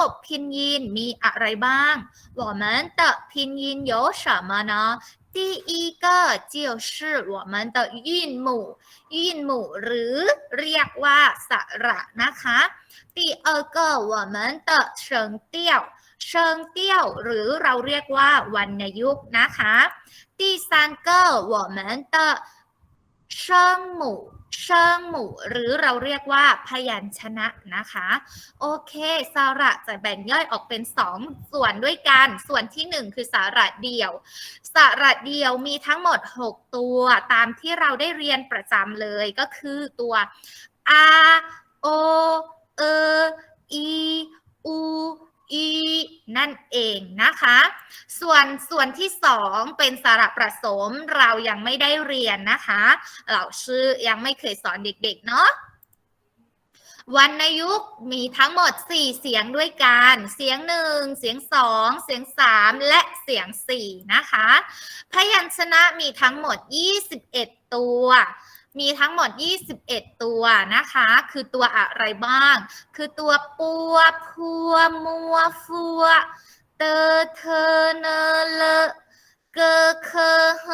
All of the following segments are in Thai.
บบพินยินมีอะไรบ้าง我们的拼音有什么呢第一个就是我们的韵母韵母หรือเรียกว่าสระนะคะ第二个我们的声调เชิงเตี้ยวหรือเราเรียกว่าวรรณยุกต์นะคะ第三个我们的声母 เชิงหมู่ หรือเราเรียกว่าพยัญชนะนะคะ โอเค สระจะแบ่งย่อยออกเป็น 2 ส่วนด้วยกัน ส่วนที่ 1 คือสระเดี่ยว สระเดี่ยวมีทั้งหมด 6 ตัวตามที่เราได้เรียนประจำเลยก็คือตัว a o e i u i นั่นเองนะคะ ส่วนส่วนที่สองเป็นสระประสมเรายังไม่ได้เรียนนะคะ เราชื่อยังไม่เคยสอนเด็กๆเนาะวรรณยุกมีทั้งหมด 4 เสียงด้วยกัน เสียงหนึ่งเสียงสองเสียงสามและเสียงสี่นะคะ พยัญชนะมีทั้งหมด 21 ตัว มีทั้งหมด 21 ตัวนะคะ คือตัวอะไรบ้าง คือตัวปัว พัว มัว ฟัว เตอเธอเนเลเกเคเฮ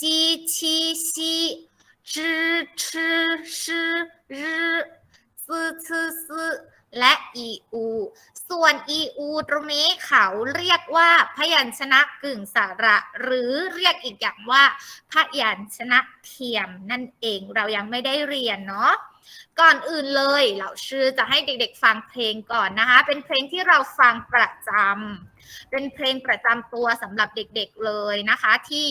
จีชีชีจือชือชือรือซือชือซือและอีอู ส่วนอีูตรงนี้เขาเรียกว่าพยัญชนะกึ่งสระ หรือเรียกอีกอย่างว่าพยัญชนะเทียมนั่นเองเรายังไม่ได้เรียนเนาะก่อนอื่นเลยเราชื่อจะให้เด็กๆฟังเพลงก่อนนะคะ เป็นเพลงที่เราฟังประจำเป็นเพลงประจำตัวสำหรับเด็กๆเลยนะคะ ที่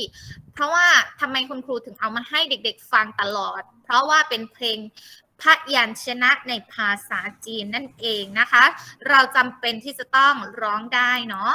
เพราะว่าทำไมคุณครูถึงเอามาให้เด็กๆฟังตลอด เพราะว่าเป็นเพลง พยัญชนะในภาษาจีนนั่นเองนะคะ เราจำเป็นที่จะต้องร้องได้เนาะ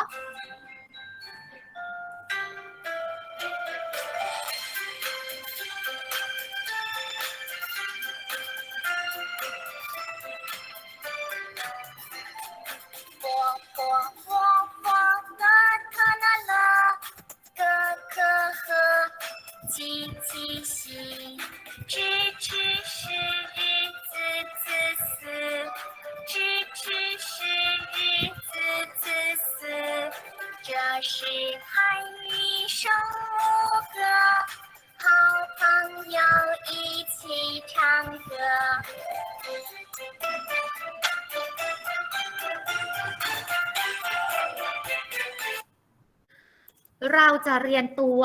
เราจะเรียนตัว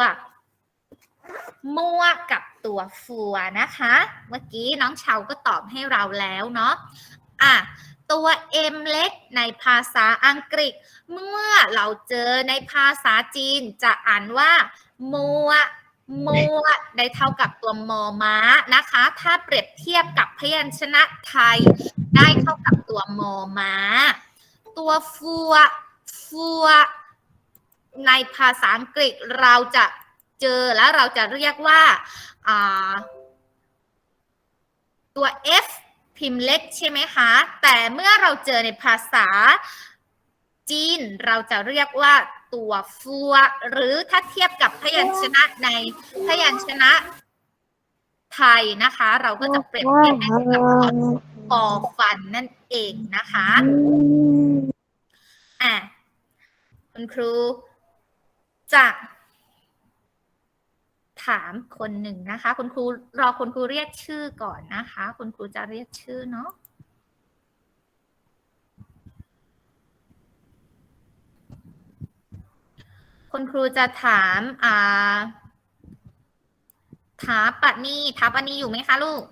มั่วกับตัวฟัวนะคะ เมื่อกี้น้องเชาก็ตอบให้เราแล้วเนาะอะตัว M เล็กในภาษาอังกฤษ เมื่อเราเจอในภาษาจีนจะอ่านว่ามัวมัวได้เท่ากับตัวมอม้านะคะ ถ้าเปรียบเทียบกับพยัญชนะไทย ได้เท่ากับตัวมอม้า ตัวฟัวฟัว ในภาษาอังกฤษเราจะเจอแล้วเราจะเรียกว่าอ่าตัว F พิมพ์เล็กใช่ไหมคะ แต่เมื่อเราเจอในภาษาจีน เราจะเรียกว่าตัวฟัว หรือถ้าเทียบกับพยัญชนะในพยัญชนะไทยนะคะ เราก็จะเปรียบเทียบได้กับตัวปอฟันนั่นเองนะคะอะคุณครู จะถามคนหนึ่งนะคะ คุณครูรอคุณครูเรียกชื่อก่อนนะคะ คุณครูจะเรียกชื่อเนาะคุณครูจะถามอ่าถาปณีถาปณีอยู่ไหมคะลูก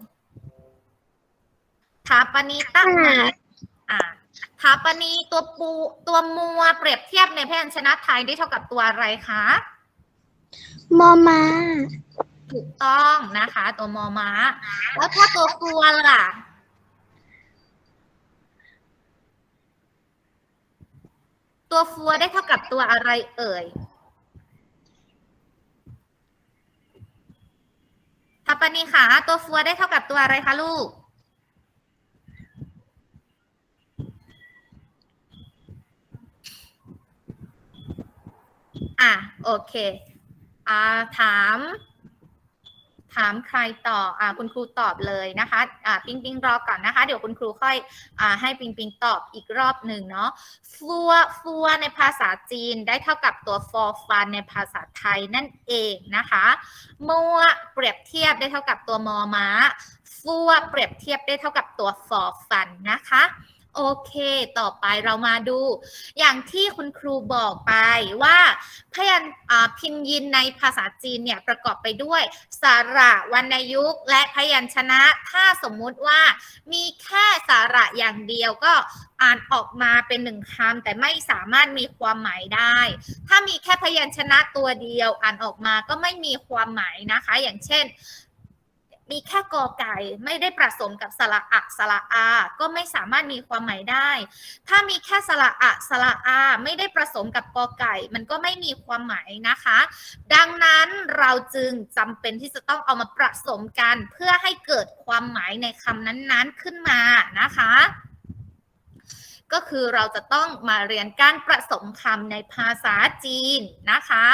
ถาปณีตั้งนะอ่า ถาปณีตัวปูตัวมัวเปรียบเทียบในพยัญชนะไทยได้เท่ากับตัวอะไรคะมอมาถูกต้องนะคะ ตัวมอม้าแล้วถ้าตัวฟัวล่ะ ตัวฟัวได้เท่ากับตัวอะไรเอ่ยทัปปนีค่ะตัวฟัวได้เท่ากับตัวอะไรคะลูก อะ โอเคอ่าถาม ถามใครต่ออ่าคุณครูตอบเลยนะคะอ่าปิงปิงรอก่อนนะคะ เดี๋ยวคุณครูค่อยอ่าให้ปิงปิงตอบอีกรอบหนึ่งเนาะฟัวฟัวในภาษาจีนได้เท่ากับตัว for fun ในภาษาไทยนั่นเองนะคะมัวเปรียบเทียบได้เท่ากับตัวมอม้าฟัวเปรียบเทียบได้เท่ากับตัว for fun นะคะ โอเค ต่อไปเรามาดู อย่างที่คุณครูบอกไปว่าพยัญพิมพ์ยินในภาษาจีนเนี่ยประกอบไปด้วยสระวรรณยุกต์ และพยัญชนะ ถ้าสมมุติว่ามีแค่สระอย่างเดียวก็อ่านออกมาเป็นหนึ่งคำแต่ไม่สามารถมีความหมายได้ ถ้ามีแค่พยัญชนะตัวเดียวอ่านออกมาก็ไม่มีความหมายนะคะ อย่างเช่น มีแค่กอไก่ไม่ได้ผสมกับสระอะสระอา ก็ไม่สามารถมีความหมายได้ ถ้ามีแค่สระอะสระอา ไม่ได้ผสมกับกอไก่ มันก็ไม่มีความหมายนะคะ ดังนั้นเราจึงจำเป็นที่จะต้องเอามาผสมกัน เพื่อให้เกิดความหมายในคำนั้นๆขึ้นมานะคะ ก็คือเราจะต้องมาเรียนการผสมคำในภาษาจีนนะคะ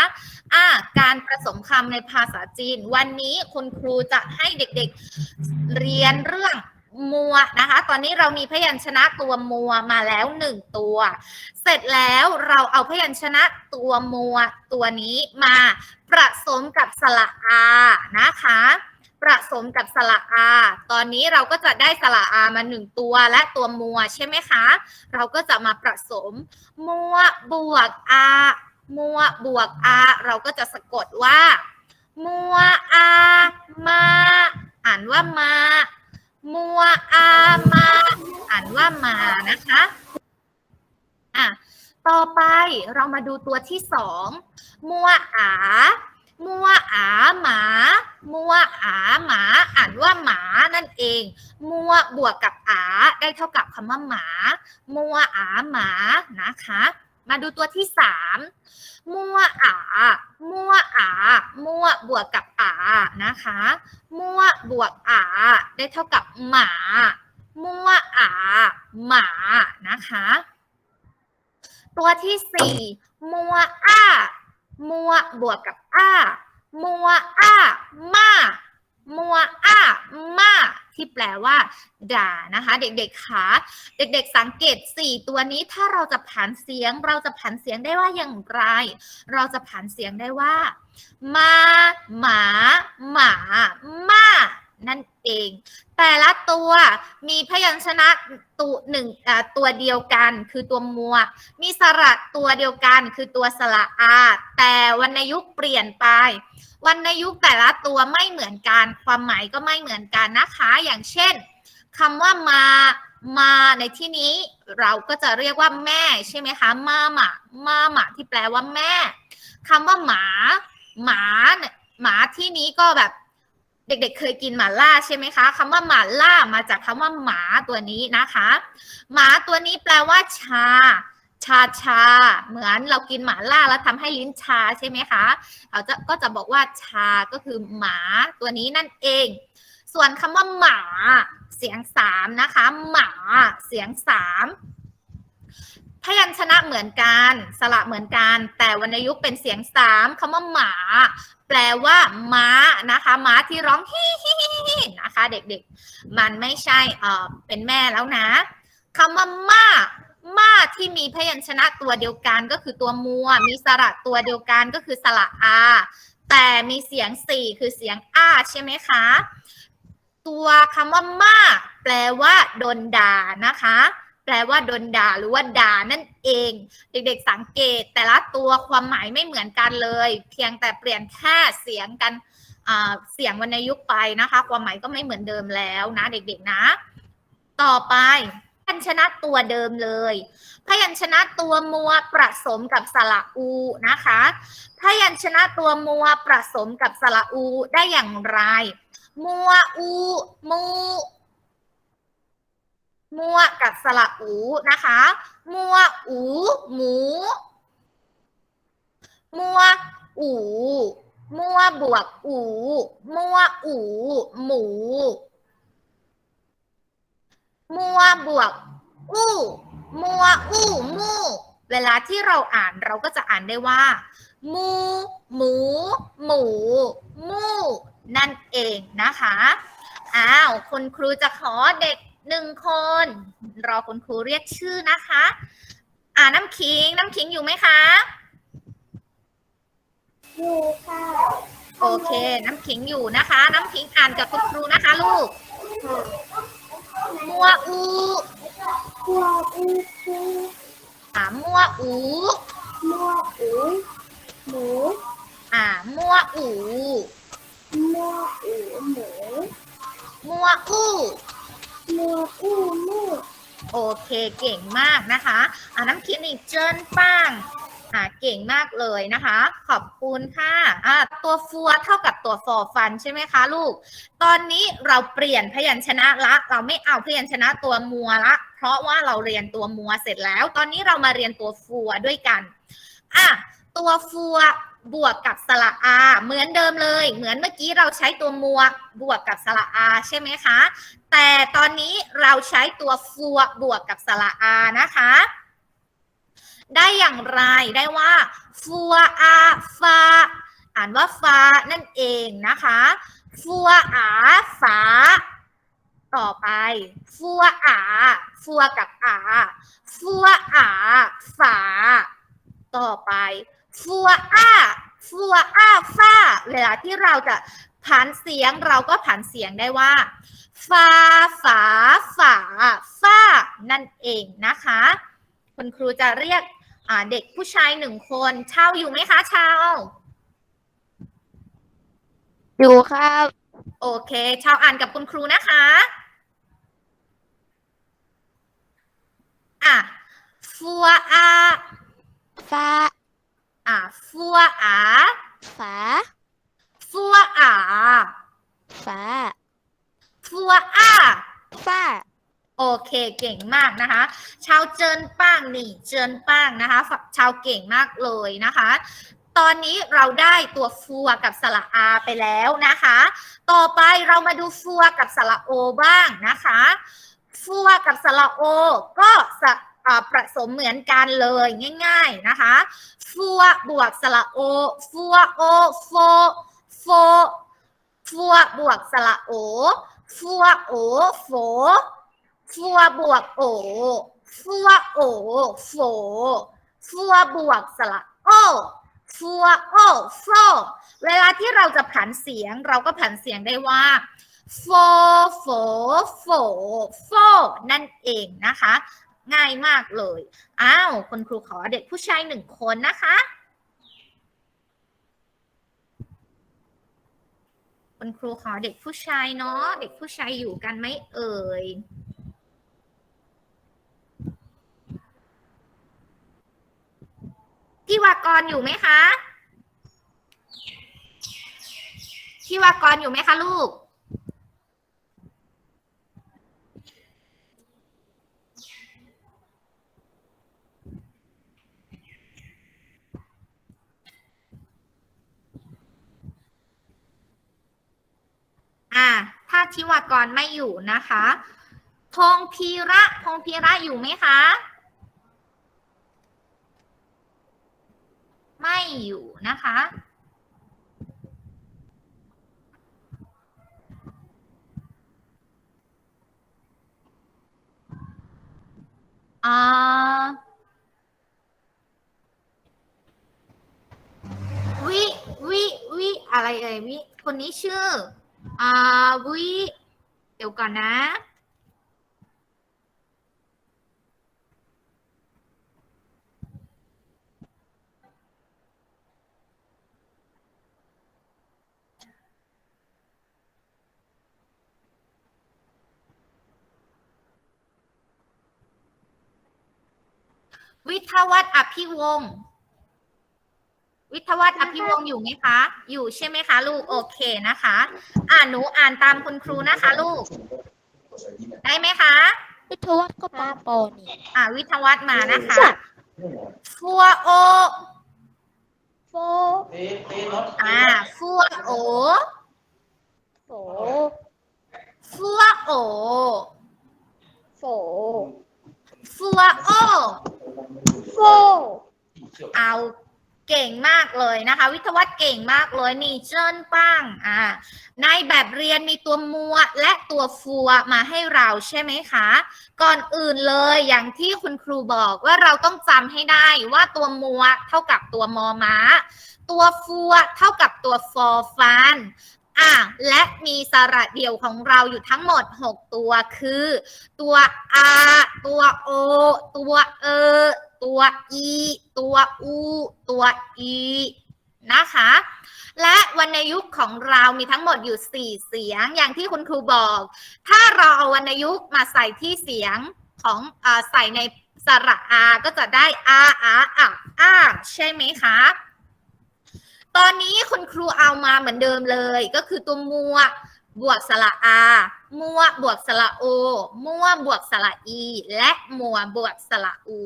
อ่าการผสมคำในภาษาจีน วันนี้คุณครูจะให้เด็กๆเรียนเรื่องมัวนะคะ ตอนนี้เรามีพยัญชนะตัวมัวมาแล้วหนึ่งตัว เสร็จแล้วเราเอาพยัญชนะตัวมัวตัวนี้มาผสมกับสระอานะคะ ผสมกับสระอา ตอนนี้เราก็จะได้สระอามาหนึ่งตัวและตัวมัวใช่ไหมคะ เราก็จะมาผสม มัวบวกอามัวบวกอาเราก็จะสะกดว่า มัวอามา อ่านว่ามา มัวอามา อ่านว่ามานะคะอะต่อไปเรามาดูตัวที่สองมัวอา มัวอาหมา มัวอาหมา อ่านว่าหมานั่นเอง มัวบวกกับอาได้เท่ากับคำว่าหมา มัวอาหมานะคะ มาดูตัวที่สามมัวอามัวอามัวบวกกับอานะคะ มัวบวกอาได้เท่ากับหมา มัวอาหมานะคะ ตัวที่สี่มัวอ้า มัวบวกกับอ้า มัวอ้า มามัวอ้า มา ที่แปลว่า ด่านะคะ เด็กๆคะเด็กๆสังเกตสี่ตัวนี้ถ้าเราจะผันเสียง เราจะผันเสียงได้ว่าอย่างไร เราจะผันเสียงได้ว่า มา หมา หมา มา นั่นเอง แต่ละตัวมีพยัญชนะตัวหนึ่งตัวเดียวกันคือตัวมัว มีสระตัวเดียวกันคือตัวสระอา แต่วรรณยุกต์เปลี่ยนไปวรรณยุกต์แต่ละตัวไม่เหมือนกัน ความหมายก็ไม่เหมือนกันนะคะ อย่างเช่นคำว่ามามาในที่นี้เราก็จะเรียกว่าแม่ใช่ไหมคะมาหมามาหมาที่แปลว่าแม่คำว่าหมา หมาเนี่ยหมาที่นี้ก็แบบ เด็กๆเคยกินหมาล่าใช่ไหมคะคำว่าหมาล่ามาจากคำว่าหมาตัวนี้นะคะ หมาตัวนี้แปลว่าชา ชาชา เหมือนเรากินหมาล่าแล้วทำให้ลิ้นชาใช่ไหมคะเราจะก็จะบอกว่าชาก็คือหมาตัวนี้นั่นเอง ส่วนคำว่าหมา เสียงสามนะคะ หมา เสียงสาม พยัญชนะเหมือนกัน สระเหมือนกัน แต่วรรณยุกต์เป็นเสียงสามคำว่าหมา แปลว่า ม้านะคะม้าที่ร้องฮิฮิฮิฮินะคะ เด็กๆ มันไม่ใช่เอ่อเป็นแม่แล้วนะคำว่าม่าม่าที่มีพยัญชนะตัวเดียวกันก็คือตัวมัว มีสระตัวเดียวกันก็คือสระอาแต่มีเสียงสี่คือเสียงอ้าใช่ไหมคะ ตัวคำว่าม่าแปลว่าโดนด่านะคะ แปลว่าโดนด่าหรือว่าด่านั่นเอง เด็กๆสังเกตแต่ละตัวความหมายไม่เหมือนกันเลย เพียงแต่เปลี่ยนแค่เสียงกันเสียงวรรณยุกต์ไปนะคะ ความหมายก็ไม่เหมือนเดิมแล้วนะ เด็กๆนะ ต่อไปพยัญชนะตัวเดิมเลย พยัญชนะตัวมัวผสมกับสระอูนะคะ พยัญชนะตัวมัวผสมกับสระอูได้อย่างไร มัวอู มู มัวกับสระอูนะคะมัวอูหมูมัวอูมัวบวกอูมัวอูหมูมัวบวกอู้มัวอู้มูเวลาที่เราอ่านเราก็จะอ่านได้ว่า มู หมู หมู มู นั่นเองนะคะ อ้าว คุณครูจะขอเด็ก หนึ่งคน รอคุณครูเรียกชื่อนะคะ อ่าน้ำขิง น้ำขิงอยู่ไหมคะ อยู่ค่ะ โอเค น้ำขิงอยู่นะคะ น้ำขิงอ่านกับคุณครูนะคะลูกมัวอูมัวอูคูอ่ามัวอูมัวอูหมูอ่ามัวอูมัวอูหมูมัวอู มัวอูมูโอเคเก่งมากนะคะอ่าน้ำขิงอีกเจิ้นป้างอ่าเก่งมากเลยนะคะ ขอบคุณค่ะอ่าตัวฟัวเท่ากับตัวฟอฟันใช่ไหมคะลูก ตอนนี้เราเปลี่ยนพยัญชนะละ เราไม่เอาพยัญชนะตัวมัวละ เพราะว่าเราเรียนตัวมัวเสร็จแล้ว ตอนนี้เรามาเรียนตัวฟัวด้วยกันอะตัวฟัว บวกกับสระอาเหมือนเดิมเลย เหมือนเมื่อกี้เราใช้ตัวมัวบวกกับสระอาใช่ไหมคะ แต่ตอนนี้เราใช้ตัวฟัวบวกกับสระอานะคะ ได้อย่างไรได้ว่าฟัวอาฟาอ่านว่าฟ้านั่นเองนะคะฟัวอาฝาต่อไปฟัวอาฟัวกับอาฟัวอาฝาต่อไป ฟัวอาฟัวอาฟ้า เวลาที่เราจะผันเสียงเราก็ผันเสียงได้ว่าฟ้าฝาฝาฟ้านั่นเองนะคะ คุณครูจะเรียกอ่าเด็กผู้ชายหนึ่งคนเช่าอยู่ไหมคะเช่าอยู่ครับ โอเคเช่าอ่านกับคุณครูนะคะอะฟัวอาฟ้าอะ ฟัวอาฝาฟัวอาฟ้า ฟัวอาฟ้า โอเคเก่งมากนะคะ ชาวเจินป้างนี่เจินป้างนะคะฝชาวเก่งมากเลยนะคะ ตอนนี้เราได้ตัวฟัวกับสระอาไปแล้วนะคะ ต่อไปเรามาดูฟัวกับสระโอบ้างนะคะ ฟัวกับสระโอก็สะ ผสมเหมือนกันเลยง่าย ๆนะคะฟัวบวกสระโอฟัวโอโฟโฟฟัวบวกสระโอฟัวโอโฟฟัวบวกโอฟัวโอโฟฟัวบวกสระโอฟัวโอโฟเวลาที่เราจะผันเสียงเราก็ผันเสียงได้ว่าโฟโฟโฟโฟนั่นเองนะคะ ง่ายมากเลย อ้าวคุณครูขอเด็กผู้ชายหนึ่งคนนะคะ คุณครูขอเด็กผู้ชายเนาะ เด็กผู้ชายอยู่กันไหมเอ่ยพี่วากรอยู่ไหมคะพี่วากรอยู่ไหมคะลูก อ่า ชิวากรไม่อยู่นะคะพงพีระพงพีระอยู่ไหมคะ ไม่อยู่นะคะอ่าวิ วิ วิ อะไรเอ่ยวิ คนนี้ชื่อ อาวิเดี๋ยวก่อนนะ วิทยาวัฒน์อภิวงศ์ วิทยาวัฒน์อภิวงศ์อยู่ไหมคะ อยู่ใช่ไหมคะลูก โอเคนะคะ อ่านหนูอ่านตามคุณครูนะคะลูก ได้ไหมคะ วิทยาวัฒน์ก็ปอปอนี่อ่าวิทยาวัฒน์มานะคะฟัวโอโฟอ่าฟัวโอโฟฟัวโอโฟฟัวโอโฟเอา เก่งมากเลยนะคะ วิทยวัฒน์เก่งมากเลยนี่เจิ้นป้างอ่าในแบบเรียนมีตัวมัวและตัวฟัวมาให้เราใช่ไหมคะ ก่อนอื่นเลยอย่างที่คุณครูบอกว่าเราต้องจำให้ได้ว่าตัวมัวเท่ากับตัวมอม้า ตัวฟัวเท่ากับตัวฟอฟันอะและมีสระเดี่ยวของเราอยู่ทั้งหมด 6 ตัวคือ ตัว R ตัว O ตัวเอ ตัว E ตัว U ตัว E นะคะ และวรรณยุกต์ของเรามีทั้งหมดอยู่ 4 เสียงอย่างที่คุณครูบอก ถ้าเราเอาวรรณยุกต์มาใส่ที่เสียงของอใส่ในสระอา ก็จะได้อาอาอะอาใช่ไหมคะ ตอนนี้คุณครูเอามาเหมือนเดิมเลย ก็คือตัวมัว บวกสระอามัวบวกสระโอ มัวบวกสระอี และมัวบวกสระอู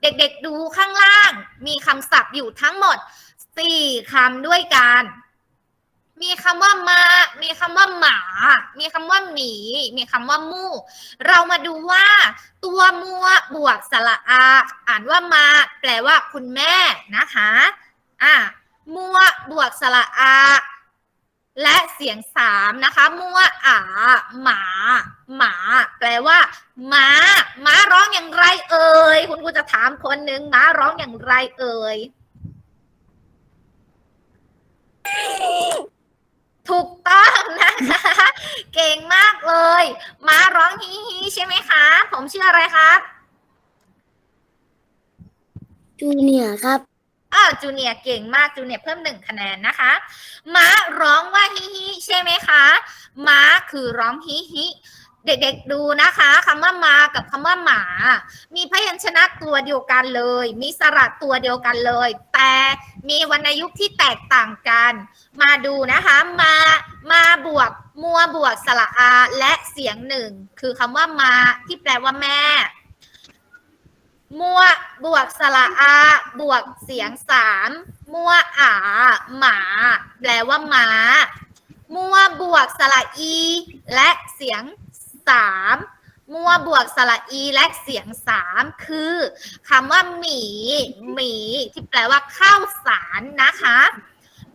เด็กๆดูข้างล่าง มีคำศัพท์อยู่ทั้งหมดสี่คำด้วยกัน มีคำว่ามา มีคำว่าหมา มีคำว่าหมี มีคำว่ามู่ เรามาดูว่า ตัวมัวบวกสระอา อ่านว่ามา แปลว่าคุณแม่นะคะ อะมัวบวกสระอา และเสียงสามนะคะมัวอาหมา หมา แปลว่าม้าม้าร้องอย่างไรเอ่ยคุณครูจะถามคนหนึ่งม้าร้องอย่างไรเอ่ยถูกต้องนะคะ เก่งมากเลยม้าร้องฮีฮีใช่ไหมคะ ผมชื่ออะไรครับ จูเนียครับ อ้าวจูเนียเก่งมากจูเนียเพิ่มหนึ่งคะแนนนะคะม้าร้องว่าฮิฮิใช่ไหมคะม้าคือร้องฮิฮิเด็กๆดูนะคะคำว่ามากับคำว่าหมา มีพยัญชนะตัวเดียวกันเลย มีสระตัวเดียวกันเลย แต่มีวรรณยุกต์ที่แตกต่างกัน มาดูนะคะ มามาบวกมัวบวกสระอาและเสียงหนึ่ง คือคำว่ามาที่แปลว่าแม่ มัวบวกสระอา บวกเสียงสามมัวอาหมา แปลว่าหมา มัวบวกสระอี และเสียงสามมัวบวกสระอีและเสียงสามคือคำว่าหมีหมีที่แปลว่าข้าวสารนะคะ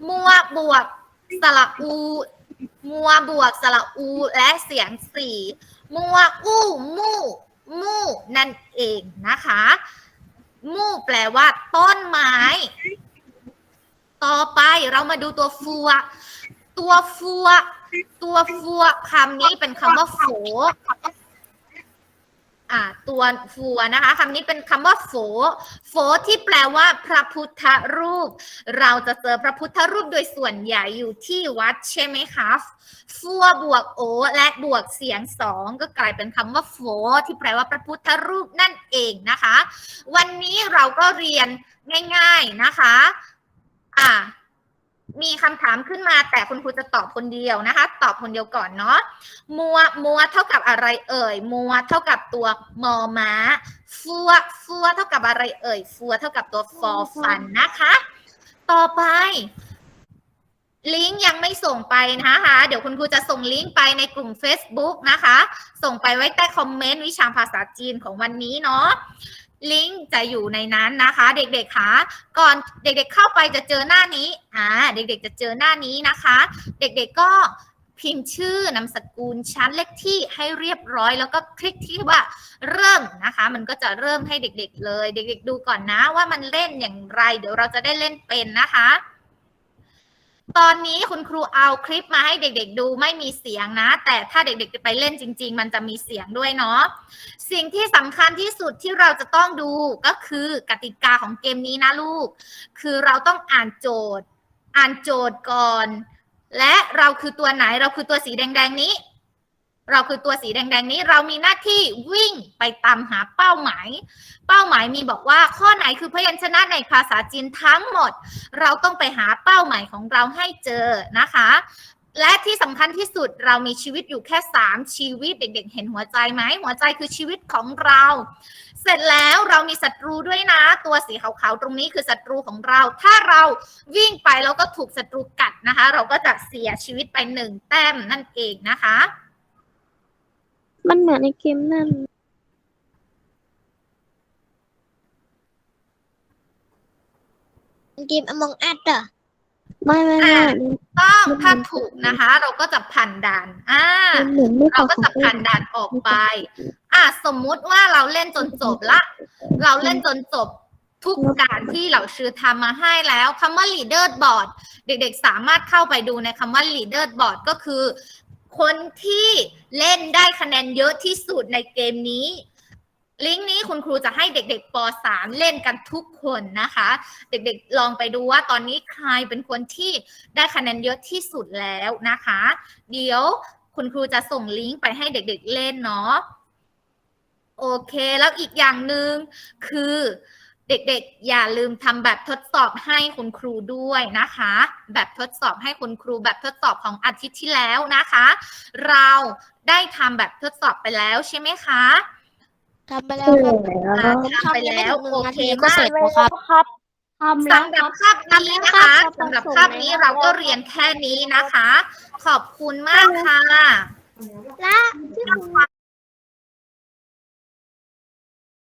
มัวบวกสระอู มัวบวกสระอูและเสียงสี่มัวอู้มู่ มู่นั่นเองนะคะ มู่แปลว่า ต้นไม้ ต่อไปเรามาดูตัวฟัว ตัวฟัว ตัวฟัวคำนี้เป็นคำว่าโฝ อ่าตัวฟัวนะคะคำนี้เป็นคำว่าโฝโฝที่แปลว่าพระพุทธรูป เราจะเจอพระพุทธรูปโดยส่วนใหญ่อยู่ที่วัดใช่ไหมคะฟัวบวกโอ และบวกเสียงสองก็กลายเป็นคำว่าโฟที่แปลว่าพระพุทธรูปนั่นเองนะคะ วันนี้เราก็เรียนง่าย ๆนะคะ อ่า มีคำถามขึ้นมาแต่คุณครูจะตอบคนเดียวนะคะ ตอบคนเดียวก่อนเนาะมัวมัวเท่ากับอะไรเอ่ย มัวเท่ากับตัวมอม้า ฟัวฟัวเท่ากับอะไรเอ่ย ฟัวเท่ากับตัวฟอฟันนะคะ ต่อไป ลิงก์ยังไม่ส่งไปนะคะ เดี๋ยวคุณครูจะส่งลิงก์ไปในกลุ่ม Facebook นะคะ ส่งไปไว้ใต้คอมเมนต์วิชาภาษาจีนของวันนี้เนาะ ลิงก์จะอยู่ในนั้นนะคะ เด็กๆคะก่อนเด็กๆเข้าไปจะเจอหน้านี้อ่าเด็กๆจะเจอหน้านี้นะคะ เด็กๆก็พิมพ์ชื่อนามสกุลชั้นเลขที่ให้เรียบร้อย แล้วก็คลิกที่ว่าเริ่มนะคะ มันก็จะเริ่มให้เด็กๆเลย เด็ก ๆ ดูก่อนนะว่ามันเล่นอย่างไร เดี๋ยวเราจะได้เล่นเป็นนะคะ ตอนนี้คุณครูเอาคลิปมาให้เด็กๆดูไม่มีเสียงนะ แต่ถ้าเด็กๆจะไปเล่นจริง ๆ มันจะมีเสียงด้วยเนาะสิ่งที่สำคัญที่สุดที่เราจะต้องดูก็คือกติกาของเกมนี้นะลูก คือเราต้องอ่านโจทย์ อ่านโจทย์ก่อน และเราคือตัวไหนเราคือตัวสีแดงๆนี้ เราคือตัวสีแดงๆนี้เรามีหน้าที่วิ่งไปตามหาเป้าหมาย เป้าหมายมีบอกว่าข้อไหนคือพยัญชนะในภาษาจีนทั้งหมด เราต้องไปหาเป้าหมายของเราให้เจอนะคะ และที่สำคัญที่สุดเรามีชีวิตอยู่แค่ 3 ชีวิตเด็ก ๆ เห็นหัวใจไหมหัวใจคือชีวิตของเรา เสร็จแล้วเรามีศัตรูด้วยนะ ตัวสีขาวๆตรงนี้คือศัตรูของเรา ถ้าเราวิ่งไปแล้วก็ถูกศัตรูกัดนะคะ เราก็จะเสียชีวิตไปหนึ่งแต้มนั่นเองนะคะ มันเหมือนในเกมนั่นอเกม Among Us อะไม่ไม่ไม่อะ ต้องถ้าถูกนะคะ เราก็จะผ่านด่านอ่า มันเหมือนไม่ขเราอก็ของจะผ่านด่านออกไป อะสมมุติว่าเราเล่นจนจบละ เราเล่นจนจบทุกการที่เหล่าชื่อทำมาให้แล้วคำว่า leader board เด็กๆ สามารถเข้าไปดูในคำว่า leader board ก็คือ คนที่เล่นได้คะแนนเยอะที่สุดในเกมนี้ ลิงก์นี้คุณครูจะให้เด็กๆป .3 เล่นกันทุกคนนะคะ เด็กๆลองไปดูว่าตอนนี้ใครเป็นคนที่ได้คะแนนเยอะที่สุดแล้วนะคะ เดี๋ยวคุณครูจะส่งลิงก์ไปให้เด็กๆเล่นเนาะโอเคแล้วอีกอย่างหนึ่งคือ เด็กๆ อย่าลืมทำแบบทดสอบให้คุณครูด้วยนะคะ แบบทดสอบให้คุณครูแบบทดสอบของอาทิตย์ที่แล้วนะคะ เราได้ทำแบบทดสอบไปแล้วใช่ไหมคะทำไปแล้วครับอ่าทำไปแล้วโอเคก็มากเสร็จแล้วครับครับทำแล้วสำหครัรับบ คาบนี้นะคะทำแล้วครับสำหรับคาบนี้เราก็เรียนแค่นี้นะคะ ขอบคุณมากค่ะ และที่